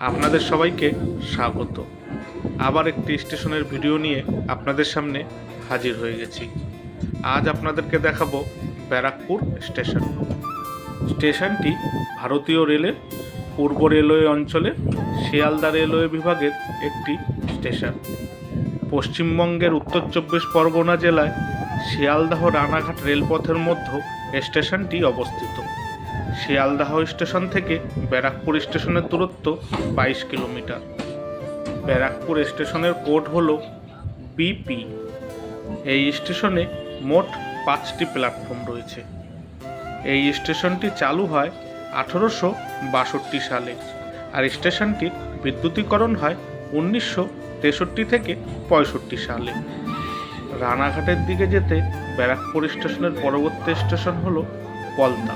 আপনাদের সবাইকে স্বাগত। আবার একটি স্টেশনের ভিডিও নিয়ে আপনাদের সামনে হাজির হয়ে গেছি। আজ আপনাদেরকে দেখাবো ব্যারাকপুর স্টেশন। স্টেশনটি ভারতীয় রেলের পূর্ব রেলওয়ে অঞ্চলে শিয়ালদা রেলওয়ে বিভাগের একটি স্টেশন। পশ্চিমবঙ্গের উত্তর চব্বিশ পরগনা জেলায় শিয়ালদাহ রানাঘাট রেলপথের মধ্যে স্টেশনটি অবস্থিত। শিয়ালদাহ স্টেশন থেকে ব্যারাকপুর স্টেশনের দূরত্ব বাইশ কিলোমিটার। ব্যারাকপুর স্টেশনের কোড হল বিপি। এই স্টেশনে মোট পাঁচটি প্ল্যাটফর্ম রয়েছে। এই স্টেশনটি চালু হয় আঠেরোশো বাষট্টি সালে আর স্টেশনটির বিদ্যুতীকরণ হয় উনিশশো তেষট্টি থেকে পঁয়ষট্টি সালে। রানাঘাটের দিকে যেতে ব্যারাকপুর স্টেশনের পরবর্তী স্টেশন হলো পলতা।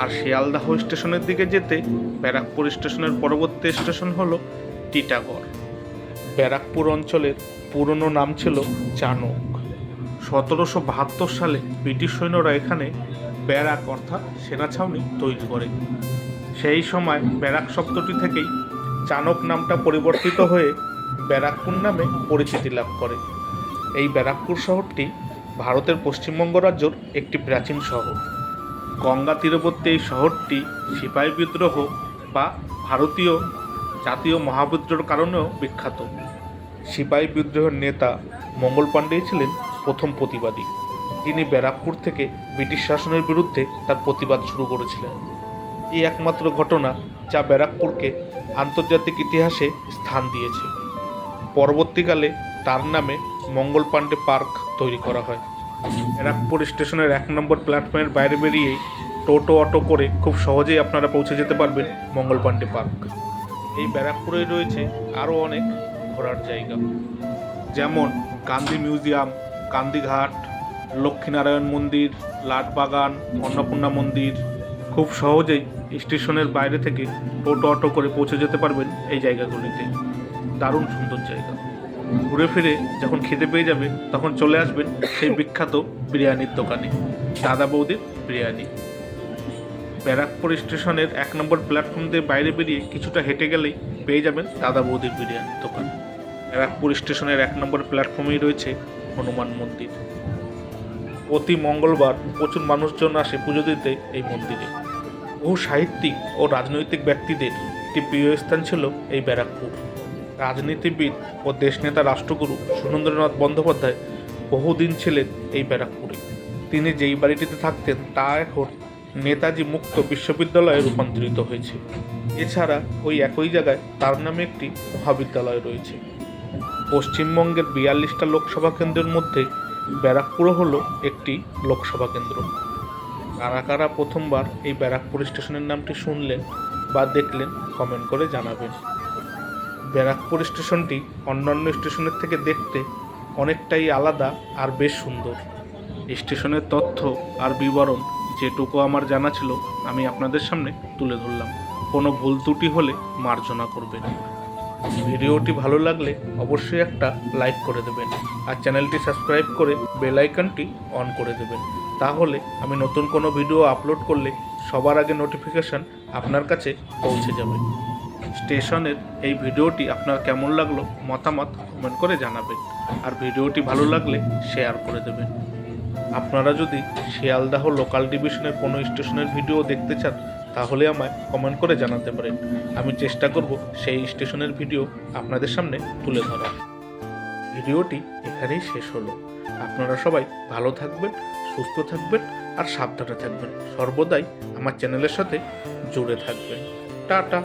আর শিয়ালদাহ স্টেশনের দিকে যেতে ব্যারাকপুর স্টেশনের পরবর্তী স্টেশন হলো টিটাগড়। ব্যারাকপুর অঞ্চলের পুরনো নাম ছিল চানক সতেরোশো বাহাত্তর সালে ব্রিটিশ সৈন্যরা এখানে ব্যারাক অর্থাৎ সেনা ছাউনি তৈরি করে। সেই সময় ব্যারাক শব্দটি থেকেই চানক নামটা পরিবর্তিত হয়ে ব্যারাকপুর নামে পরিচিতি লাভ করে। এই ব্যারাকপুর শহরটি ভারতের পশ্চিমবঙ্গ রাজ্যর একটি প্রাচীন শহর। গঙ্গা তীরবর্তী এই শহরটি সিপাহী বিদ্রোহ বা ভারতীয় জাতীয় মহাবিদ্রোহের কারণেও বিখ্যাত। সিপাহী বিদ্রোহের নেতা মঙ্গল পাণ্ডে ছিলেন প্রথম প্রতিবাদী। তিনি ব্যারাকপুর থেকে ব্রিটিশ শাসনের বিরুদ্ধে তার প্রতিবাদ শুরু করেছিলেন। এই একমাত্র ঘটনা যা ব্যারাকপুরকে আন্তর্জাতিক ইতিহাসে স্থান দিয়েছে। পরবর্তীকালে তার নামে মঙ্গল পাণ্ডে পার্ক তৈরি করা হয়। ব্যারাকপুর স্টেশনের এক নম্বর প্ল্যাটফর্মের বাইরে বেরিয়েই টোটো, অটো করে খুব সহজেই আপনারা পৌঁছে যেতে পারবেন মঙ্গল পাণ্ডে পার্ক। এই ব্যারাকপুরে রয়েছে আরও অনেক ঘোরার জায়গা। যেমন গান্ধী মিউজিয়াম, গান্ধীঘাট, লক্ষ্মীনারায়ণ মন্দির, লাটবাগান, অন্নপূর্ণা মন্দির। খুব সহজেই স্টেশনের বাইরে থেকে টোটো, অটো করে পৌঁছে যেতে পারবেন এই জায়গাগুলিতে। দারুণ সুন্দর জায়গা। ঘুরে ফিরে যখন খেতে পেয়ে যাবে, তখন চলে আসবেন সেই বিখ্যাত বিরিয়ানির দোকানে, দাদা বৌদির বিরিয়ানি। ব্যারাকপুর স্টেশনের এক নম্বর প্ল্যাটফর্ম দিয়ে বাইরে বেরিয়ে কিছুটা হেঁটে গেলেই পেয়ে যাবেন দাদা বৌদির বিরিয়ানির দোকান। ব্যারাকপুর স্টেশনের এক নম্বর প্ল্যাটফর্মেই রয়েছে হনুমান মন্দির। প্রতি মঙ্গলবার প্রচুর মানুষজন আসে পুজো দিতে এই মন্দিরে। বহু সাহিত্যিক ও রাজনৈতিক ব্যক্তিদের একটি প্রিয় স্থান ছিল এই ব্যারাকপুর। রাজনীতিবিদ ও দেশনেতা রাষ্ট্রগুরু সুরেন্দ্রনাথ বন্দ্যোপাধ্যায় বহুদিন ছিলেন এই ব্যারাকপুরে। তিনি যেই বাড়িটিতে থাকতেন তা এখন নেতাজি মুক্ত বিশ্ববিদ্যালয়ে রূপান্তরিত হয়েছে। এছাড়া ওই একই জায়গায় তার নামে একটি মহাবিদ্যালয় রয়েছে। পশ্চিমবঙ্গের বিয়াল্লিশটা লোকসভা কেন্দ্রের মধ্যে ব্যারাকপুরও হলো একটি লোকসভা কেন্দ্র। কারা কারা প্রথমবার এই ব্যারাকপুর স্টেশনের নামটি শুনলেন বা দেখলেন, কমেন্ট করে জানাবেন। ব্যারাকপুর স্টেশনটি অন্যান্য স্টেশনের থেকে দেখতে অনেকটাই আলাদা আর বেশ সুন্দর। স্টেশনের তথ্য আর বিবরণ যেটুকু আমার জানা ছিল, আমি আপনাদের সামনে তুলে ধরলাম। কোনো ভুল ত্রুটি হলে মার্জনা করবেন। ভিডিওটি ভালো লাগলে অবশ্যই একটা লাইক করে দেবেন আর চ্যানেলটি সাবস্ক্রাইব করে বেল আইকনটি অন করে দেবেন। তাহলে আমি নতুন কোনো ভিডিও আপলোড করলে সবার আগে নোটিফিকেশান আপনার কাছে পৌঁছে যাবে। স্টেশনের এই ভিডিওটি আপনার কেমন লাগল মতামত কমেন্ট করে জানাবেন। আর ভিডিওটি ভালো লাগলে শেয়ার করে দেবেন। আপনারা যদি শিয়ালদাহ লোকাল ডিভিশনের কোনো স্টেশনের ভিডিও দেখতে চান, তাহলে আমায় কমেন্ট করে জানাতে পারেন। আমি চেষ্টা করব সেই স্টেশনের ভিডিও আপনাদের সামনে তুলে ধরা ভিডিওটি এখানেই শেষ হলো। আপনারা সবাই ভালো থাকবেন, সুস্থ থাকবেন, আর সাবধানে থাকবেন। সর্বদাই আমার চ্যানেলের সাথে জুড়ে থাকবেন। টাটা।